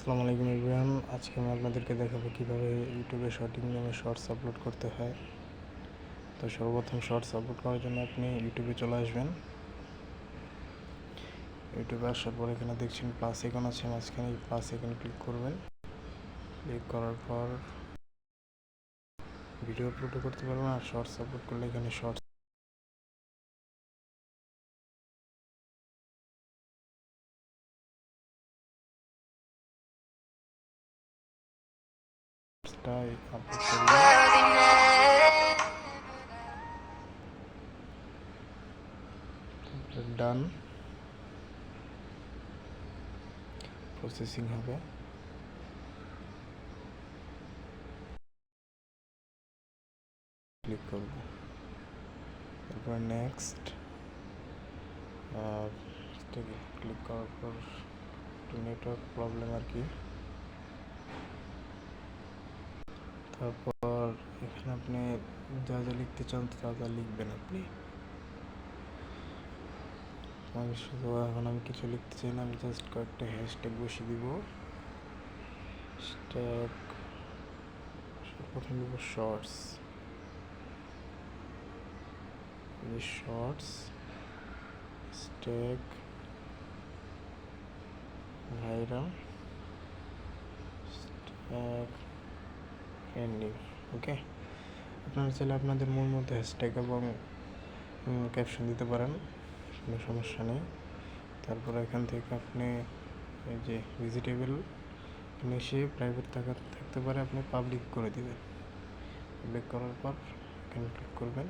আসসালামু আলাইকুম ইব্রাহিম আজকে আমি আপনাদেরকে দেখাবো কীভাবে ইউটিউবে শর্টিং নামে শর্টস আপলোড করতে হয়। তো সর্বপ্রথম শর্টস আপলোড করার জন্য আপনি ইউটিউবে চলে আসবেন। ইউটিউবে আসার পর এখানে দেখছেন প্লাস এখানে আছে, মাঝখানে প্লাস এখানে ক্লিক করবেন। ক্লিক করার পর ভিডিও আপলোড করতে পারবেন আর শর্টস আপলোড করলে এখানে শর্টস টাই আপলোড করবেন ডান প্রসেসিং হবে। ক্লিক করব। তারপর নেক্সট ক্লিক করার পর নেটওয়ার্ক প্রবলেম কি। তারপর এখানে আপনি যা যা লিখতে চান, তা যা লিখবেন আপনি। আমি শুধু এখন আমি কিছু লিখতে চাই না, আমি জাস্ট কয়েকটা হ্যাশট্যাগ বসিয়ে দিব। হ্যাশট্যাগ প্রথম দিব shorts shorts tag viral tag ending okay আপনারা চাইলে আপনাদের মূল মতো হ্যাশট্যাগ এবং ক্যাপশন দিতে পারেন, কোনো সমস্যা নেই। তারপর এখান থেকে আপনি এই যে ভেজিটেবল এসে প্রাইভেট থাকা, থাকতে পারে, আপনি পাবলিক করে দেবেন। পাবলিক করার পর এখানে ক্লিক করবেন।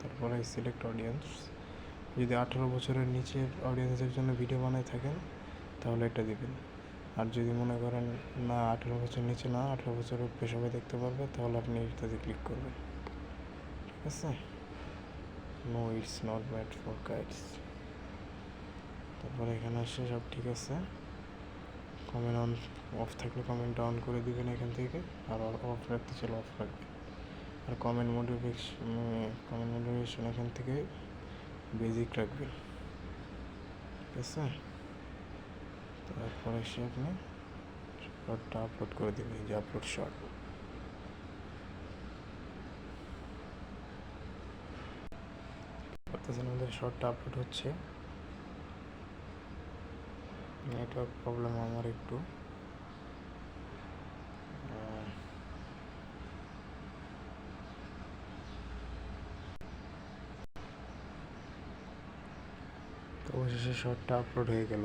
তারপরে সিলেক্ট অডিয়েন্স যদি আঠেরো বছরের নিচের অডিয়েন্সের জন্য ভিডিও বানায় থাকেন, তাহলে এটা দিবেন। আর যদি মনে করেন না, আঠেরো বছর নিচে না, আঠেরো বছর উপরে সবাই দেখতে পারবে, তাহলে আপনি এটাতে ক্লিক করবেন। ঠিক আছে? No it's not bad for guides তারপরে এখানে আসে সব ঠিক আছে। কমেন্ট অন অফ থাকলে কমেন্ট অন করে দিবেন এখান থেকে, আর অফ রাখতে চাইলে অফ রাখবেন। আর কমেন্ট মোটিভেশন কমেন্ট মোটিভেশন এখান থেকে বেজিক রাখবেন। ঠিক আছে? তারপরে এসে আপনি শর্টটা আপলোড করে দেবেন যে আপলোড শর্ট আমাদের শর্টটা আপলোড হচ্ছে। নেটওয়ার্ক প্রবলেম আমার একটু। অবশেষে শর্টটা আপলোড হয়ে গেল।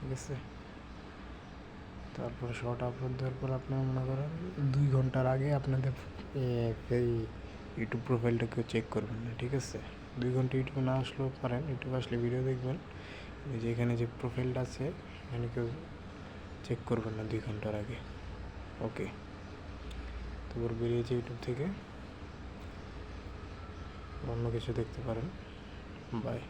ঠিক আছে? তারপরে শর্ট আপলোড দেওয়ার পর আপনারা মনে করেন দুই ঘণ্টার আগে আপনাদের এই ইউটিউব প্রোফাইলটা কেউ চেক করবেন না, ঠিক আছে? দুই ঘণ্টা ইউটিউবে না আসলেও পারেন ইউটিউবে আসলে ভিডিও দেখবেন। যে এখানে যে প্রোফাইলটা আছে, এখানে কেউ চেক করবেন না দুই ঘণ্টার আগে। ওকে তারপর বেরিয়েছে ইউটিউব থেকে। অন্য কিছু দেখতে পারেন। বাই